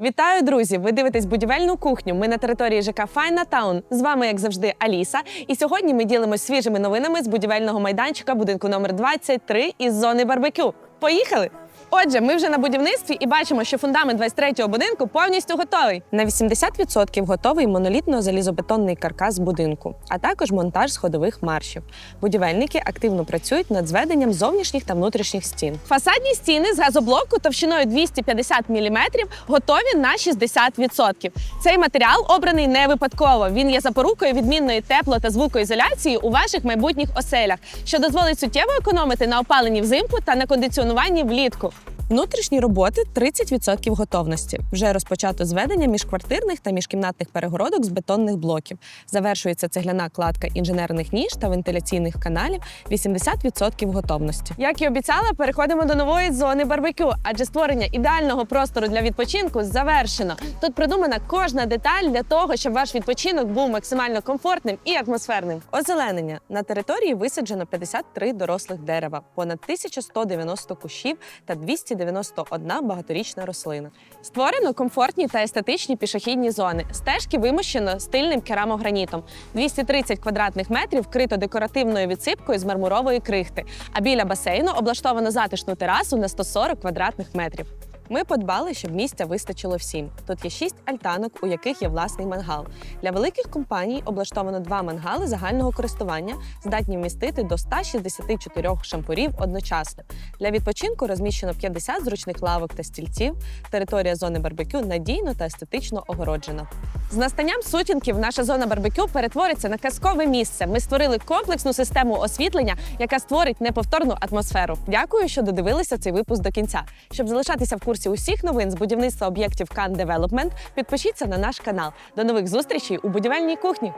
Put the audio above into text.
Вітаю, друзі! Ви дивитесь будівельну кухню. Ми на території ЖК Файна Таун. З вами, як завжди, Аліса. І сьогодні ми ділимось свіжими новинами з будівельного майданчика будинку номер 23 із зони барбекю. Поїхали! Отже, ми вже на будівництві і бачимо, що фундамент 23-го будинку повністю готовий. На 80% готовий монолітно-залізобетонний каркас будинку, а також монтаж сходових маршів. Будівельники активно працюють над зведенням зовнішніх та внутрішніх стін. Фасадні стіни з газоблоку товщиною 250 мм готові на 60%. Цей матеріал обраний не випадково. Він є запорукою відмінної тепло та звукоізоляції у ваших майбутніх оселях, що дозволить суттєво економити на опаленні взимку та на кондиціонуванні влітку. Внутрішні роботи 30% готовності. Вже розпочато зведення міжквартирних та міжкімнатних перегородок з бетонних блоків. Завершується цегляна кладка інженерних ніж та вентиляційних каналів 80% готовності. Як і обіцяла, переходимо до нової зони барбекю, адже створення ідеального простору для відпочинку завершено. Тут продумана кожна деталь для того, щоб ваш відпочинок був максимально комфортним і атмосферним. Озеленення на території висаджено 53 дорослих дерева, понад 1190 кущів та 291 багаторічна рослина. Створено комфортні та естетичні пішохідні зони. Стежки вимощено стильним керамогранітом. 230 квадратних метрів вкрито декоративною відсипкою з мармурової крихти. А біля басейну облаштовано затишну терасу на 140 квадратних метрів. Ми подбали, щоб місця вистачило всім. Тут є шість альтанок, у яких є власний мангал. Для великих компаній облаштовано два мангали загального користування, здатні вмістити до 164 шампурів одночасно. Для відпочинку розміщено 50 зручних лавок та стільців. Територія зони барбекю надійно та естетично огороджена. З настанням сутінків наша зона барбекю перетвориться на казкове місце. Ми створили комплексну систему освітлення, яка створить неповторну атмосферу. Дякую, що додивилися цей випуск до кінця. Щоб залишатися в курсі усіх новин з будівництва об'єктів Can Development, підпишіться на наш канал. До нових зустрічей у будівельній кухні.